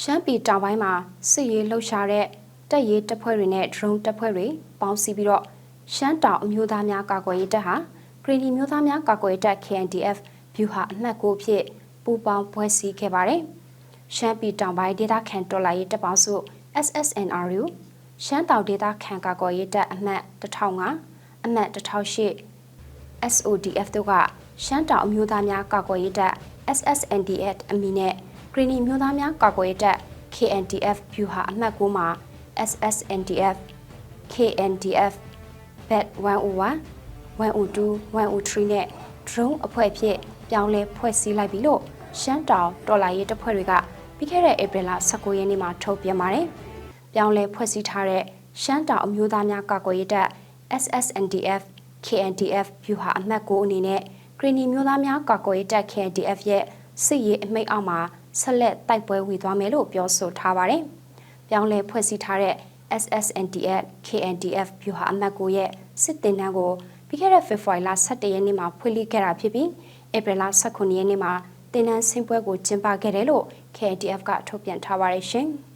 ရှမ်းပြည်တောင်ပိုင်းမှာစစ်ရေးလှုပ်ရှားတဲ့တပ်ရေးတပ်ဖွဲ့တွေနဲ့ drone တပ်ဖွဲ့တွေပေါင်းစည်းပြီးတော့ရှမ်းတောင်အမျိုးသားများကာကွယ်ရေးတပ်ဟာဂရီနီမျိုးသားများကာကွယ်ရေးတပ် KNDF ဗျူဟာအမှတ်9ဖြစ်ပူးပေါင်းဖွဲ့စည်းခဲ့ပါတယ်။ရှမ်းပြည်တောင်ပိုင်းဒေသခံတော်လှန်ရေးတပ်ပေါင်းစု SSNRU ရှမ်းတောင်ဒေသခံကာကွယ်ရေးတပ်အမှတ်1005အမှတ်1008 SODF တို့ကရှမ်းတောင်အမျိုးသားများကာကွယ်ရေးတပ် SSNDF အမည်နဲ့ ဂရီနီမျိုးသားများကာကွယ်ရေးတပ် KNDF ဗျူဟာအမှတ်9မှာ SSNDF KNDF BAT 101 102 103နဲ့ drone အဖွဲ့အဖြစ်ပြောင်းလဲဖွဲ့စည်းလိုက်ပြီလို့ရှမ်းတောင်တော်လာရေးတပ်ဖွဲ့တွေကပြီးခဲ့တဲ့ဧပြီလ19ရက်နေ့မှာထုတ်ပြန်ပါတယ်။ပြောင်းလဲဖွဲ့စည်းထားတဲ့ရှမ်းတောင်အမျိုးသားများကာကွယ်ရေးတပ် SSNDF KNDF ဗျူဟာအမှတ်9အနေနဲ့ဂရီနီမျိုးသားများကာကွယ်ရေးတပ် KNDF ရဲ့စစ်ရေးအမိန့်အောက်မှာ ဆက်လက်တိုက်ပွဲဝင်သွားမယ်လို့ပြောဆိုထားပါတယ်။ပြောင်းလဲဖွဲ့စည်းထားတဲ့ SSNDF KNDF ဗျူဟာအမှတ်9ရဲ့စစ်တင်တန်းကိုပြီးခဲ့တဲ့ဖေဖော်ဝါရီလ17ရက်နေ့မှာဖွင့်လှစ်ခဲ့တာဖြစ်ပြီးဧပြီလ18ရက်နေ့မှာတင်နန်းဆင်းပွဲကိုကျင်းပခဲ့တယ်လို့ KNDF ကထုတ်ပြန်ထားပါတယ်ရှင်။